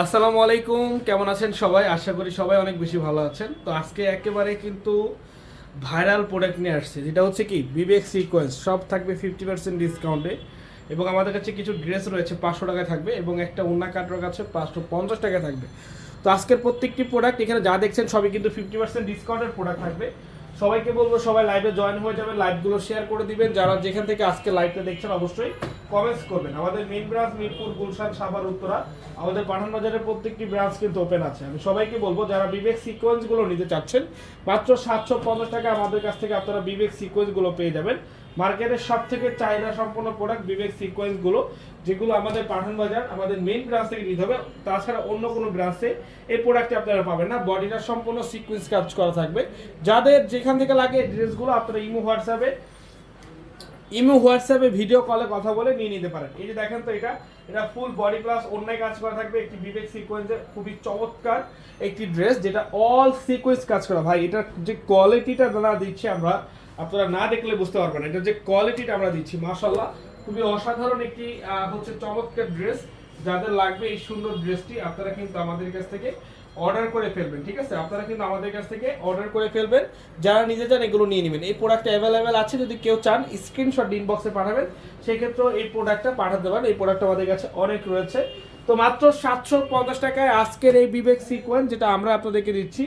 আসসালামু আলাইকুম, কেমন আছেন সবাই? আশা করি সবাই অনেক বেশি ভালো আছেন। তো আজকে একেবারে কিন্তু ভাইরাল প্রোডাক্ট নিয়ে আসছে, যেটা হচ্ছে কি, বিবেক সিকোয়েন্স সব থাকবে ফিফটি পার্সেন্ট ডিসকাউন্টে এবং আমাদের কাছে কিছু ড্রেস রয়েছে, পাঁচশো টাকায় থাকবে এবং একটা উন্না কাটার কাছে পাঁচশো পঞ্চাশ টাকায় থাকবে। তো আজকের প্রত্যেকটি প্রোডাক্ট এখানে যা দেখছেন সবই কিন্তু ফিফটি পার্সেন্ট ডিসকাউন্টের প্রোডাক্ট থাকবে। সবাইকে বলব, সবাই লাইভে জয়েন হয়ে যাবেন লাইভগুলো শেয়ার করে দিবেন। যারা যেখান থেকে আজকে লাইভটা দেখছেন, অবশ্যই কমেন্টস করবেন। আমাদের মেইন ব্রাঞ্চ মিরপুর, গুলশান, সাভার, উত্তরা, আমাদের পাঠান বাজারের প্রত্যেকটি ব্রাঞ্চ কিন্তু ওপেন আছে। আমি সবাইকে বলব, যারা বিবেক সিকোয়েন্সগুলো নিতে চাচ্ছেন, মাত্র সাতশো পঞ্চাশ টাকা আমাদের কাছ থেকে আপনারা বিবেক সিকোয়েন্সগুলো পেয়ে যাবেন। মার্কেটের সব থেকে চাহিদা সম্পন্ন প্রোডাক্ট বিবেক সিকোয়েন্সগুলো যেগুলো আমাদের পাঠান বাজার, আমাদের মেইন ব্রাঞ্চ থেকে নিতে হবে। তাছাড়া অন্য কোনো ব্রাঞ্চে এই প্রোডাক্টটি আপনারা পাবেন না। বডিটা সম্পূর্ণ সিকোয়েন্স কাজ করা থাকবে। যাদের যেখান থেকে লাগে ড্রেসগুলো আপনারা ইমো হোয়াটসঅ্যাপে ইমো হোয়াটসঅ্যাপে ভিডিও কলে কথা বলে নিয়ে নিতে পারেন। এই যে দেখেন তো এটা এটা ফুল বডি প্লাস অন্যায় কাজ করা থাকবে। একটি বিবেক সিকোয়েন্সের খুবই চমৎকার একটি ড্রেস যেটা অল সিকোয়েন্স কাজ করা। ভাই, এটার যে কোয়ালিটিটা না দিচ্ছি আমরা আপনারা না দেখলে বুঝতে পারবেন এটা যে কোয়ালিটিটা আমরা দিচ্ছি মাশাল্লাহ খুবই অসাধারণ একটি হচ্ছে চমৎকার ড্রেস যাদের লাগবে এই সুন্দর ড্রেসটি আপনারা কিন্তু আমাদের কাছ থেকে অর্ডার করে ফেলবেন, ঠিক আছে? আপনারা কিন্তু আমাদের কাছ থেকে অর্ডার করে ফেলবেন। যারা নিজে চান এগুলো নিয়ে নেবেন। এই প্রোডাক্ট অ্যাভেলেবেল আছে, যদি কেউ চান স্ক্রিনশট ইনবক্সে পাঠাবেন। সেক্ষেত্রেও এই প্রোডাক্টটা পাঠাতে পারেন। এই প্রোডাক্ট আমাদের কাছে অনেক রয়েছে। তো মাত্র সাতশো পঞ্চাশ টাকায় আজকের এই বিবেক সিকোয়েন্স যেটা আমরা আপনাদেরকে দিচ্ছি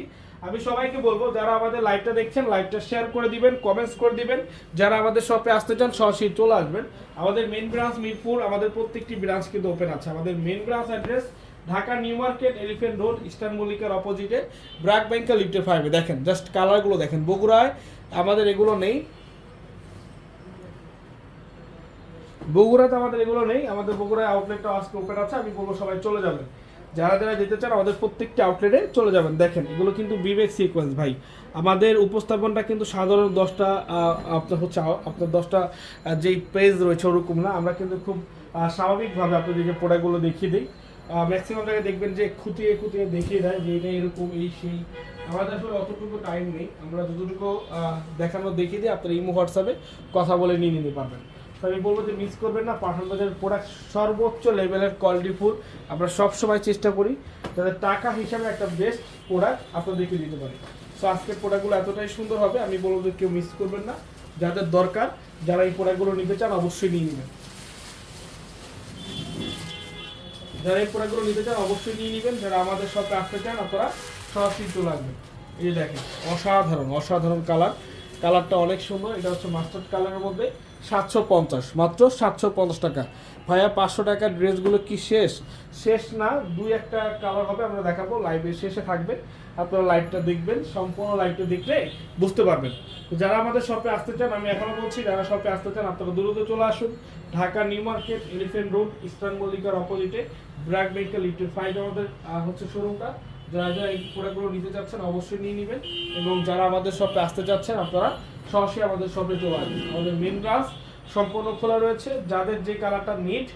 আমি সবাইকে বলব, যারা আমাদের লাইভটা দেখছেন লাইভটা শেয়ার করে দিবেন কমেন্টস করে দিবেন। যারা আমাদের শপে আসতে চান, সরাসরি চলে আসবেন। আমাদের মেন ব্রাঞ্চ মিরপুর, আমাদের প্রত্যেকটি ব্রাঞ্চ কিন্তু ওপেন আছে। আমাদের main branch address Dhaka New Market Elephant Road Eastern মল্লিকার অপোজিটে ব্র্যাক ব্যাংকের লিফটের ফাইভে দেখেন জাস্ট কালারগুলো দেখেন। বগুড়ায় আমাদের এগুলো নেই। বগুড়াতে আমাদের এগুলো নেই। আমাদের বগুড়ায় আউটলেটটা আজকে ওপেন আছে। আমি বলব সবাই চলে যাবেন। যারা যারা যেতে চান আমাদের প্রত্যেকটি আউটলেটে চলে যাবেন। দেখেন, এগুলো কিন্তু বিবেক সিকোয়েন্স ভাই। আমাদের উপস্থাপনটা কিন্তু সাধারণ দশটা আপনার হচ্ছে, আপনার দশটা যেই পেজ রয়েছে ওরকম না। আমরা কিন্তু খুব স্বাভাবিকভাবে আপনাদেরকে প্রোডাক্টগুলো দেখিয়ে দিই। ম্যাক্সিমাম জায়গায় দেখবেন যে খুঁটিয়ে খুঁটিয়ে দেখিয়ে দেয় যে এটা এরকম, এই সেই। আমাদের আসলে অতটুকু টাইম নেই। আমরা যতটুকু দেখানো দেখিয়ে দিই, আপনার ইমো হোয়াটসঅ্যাপে কথা বলে নিয়ে নিতে পারবেন। আমি বলব যে মিস করবেন না। পাঠান বাজারের প্রোডাক্ট সর্বোচ্চ লেভেলের কোয়ালিটি ফুল। আমরা সবসময় চেষ্টা করি যাতে টাকা হিসাবে একটা বেস্ট প্রোডাক্ট আপনাদেরকে দিতে পারি। সো আজকের প্রোডাক্টগুলো এতটাই সুন্দর হবে, আমি বলব যে কেউ মিস করবেন না। যাদের দরকার, যারা এই প্রোডাক্টগুলো নিতে চান, অবশ্যই নিয়ে নেবেন। যারা এই প্রোডাক্টগুলো নিতে চান, অবশ্যই নিয়ে নেবেন। যারা আমাদের সাথে আসতে চান, আপনারা সরাসরি চলে আসবেন। এই দেখেন, অসাধারণ অসাধারণ কালার কালারটা অনেক সুন্দর, এটা হচ্ছে মাস্টার্ড কালারের মধ্যে সাতশো পঞ্চাশ, মাত্র সাতশো পঞ্চাশ টাকা। ভাইয়া, পাঁচশো টাকার ড্রেসগুলো কি শেষ? শেষ না, দুই একটা কালার হবে, আমরা দেখাবো লাইভে শেষে থাকবে। আপনারা লাইভটা দেখবেন, সম্পূর্ণ লাইভটা দেখলে বুঝতে পারবেন। যারা আমাদের শপে আসতে চান, আমি এখনও বলছি, যারা শপে আসতে চান, আপনারা দ্রুত চলে আসুন। Dhaka New Market Elephant Road Eastern মল্লিকার অপোজিটে ব্র্যাক বেঙ্কেল লিফটের ফাইভ আমাদের হচ্ছে শোরুমটা যারা যারা এই প্রোডাক্টগুলো নিতে চাচ্ছেন অবশ্যই নিয়ে নেবেন। এবং যারা আমাদের শপে আসতে চাচ্ছেন, আপনারা সরাসরি আমাদের শপে চলে আসবেন। আমাদের মেন ব্রাঞ্চ সম্পূর্ণ খোলা রয়েছে। যাদের যে কালারটা নিট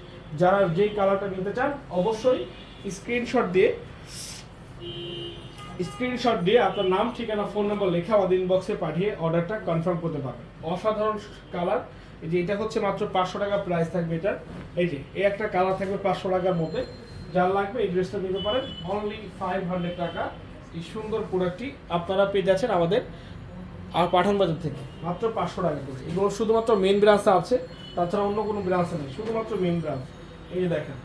যারা যেই কালারটা নিতে চান, অবশ্যই স্ক্রিনশট দিয়ে স্ক্রিনশট দিয়ে আপনার নাম, ঠিকানা ফোন নাম্বার লেখা আমাদের ইনবক্সে পাঠিয়ে অর্ডারটা কনফার্ম করতে পারবেন। অসাধারণ কালার এই যে এটা হচ্ছে মাত্র পাঁচশো টাকা প্রাইস থাকবে এটার। এই যে, এই একটা কালার থাকবে পাঁচশো টাকার মধ্যে। যার লাগবে এই ড্রেসটা নিতে পারেন। অনলি ফাইভ হান্ড্রেড টাকা। এই সুন্দর প্রোডাক্টটি আপনারা পেয়ে যাচ্ছেন আমাদের আর পাঠান বাজার থেকে। মাত্র পাঁচশো টাকা করে। এগুলো শুধুমাত্র মেন ব্রাঞ্চে আছে, তাছাড়া অন্য কোনো ব্রাঞ্চে নেই, শুধুমাত্র মেন ব্রাঞ্চ এই যে দেখেন।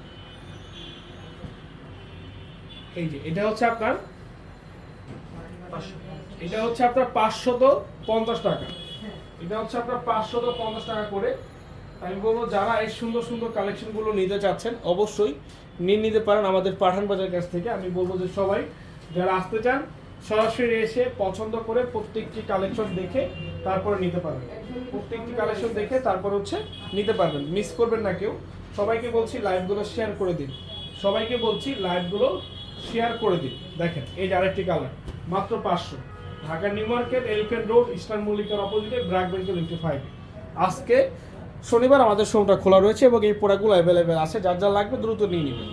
এই যে, এটা হচ্ছে আপনার এটা হচ্ছে আপনার পাঁচশত পঞ্চাশ টাকা। এটা হচ্ছে আপনার পাঁচশত পঞ্চাশ টাকা করে। আমি বলব, যারা এই সুন্দর সুন্দর কালেকশনগুলো নিতে চাচ্ছেন, অবশ্যই নিয়ে নিতে পারেন আমাদের পাঠান বাজার কাছ থেকে। আমি বলব যে সবাই যারা আসতে চান, সরাসরি এসে পছন্দ করে প্রত্যেকটি কালেকশন দেখে তারপরে নিতে পারবেন। প্রত্যেকটি কালেকশন দেখে তারপর হচ্ছে নিতে পারবেন। মিস করবেন না কেউ। সবাইকে বলছি লাইভগুলো শেয়ার করে দিন। সবাইকে বলছি লাইভগুলো শেয়ার করে দিন। দেখেন, এই যে আরেকটি কালার মাত্র পাঁচশো। Dhaka New Market Elephant Road Eastern মল্লিকার অপোজিটে ব্র্যাক ইন্টু ফাইভ আজকে শনিবার আমাদের শোরুমটা খোলা রয়েছে এবং এই প্রোডাক্টগুলো অ্যাভেলেবেল আছে। যার যা লাগবে দ্রুত নিয়ে নেবেন।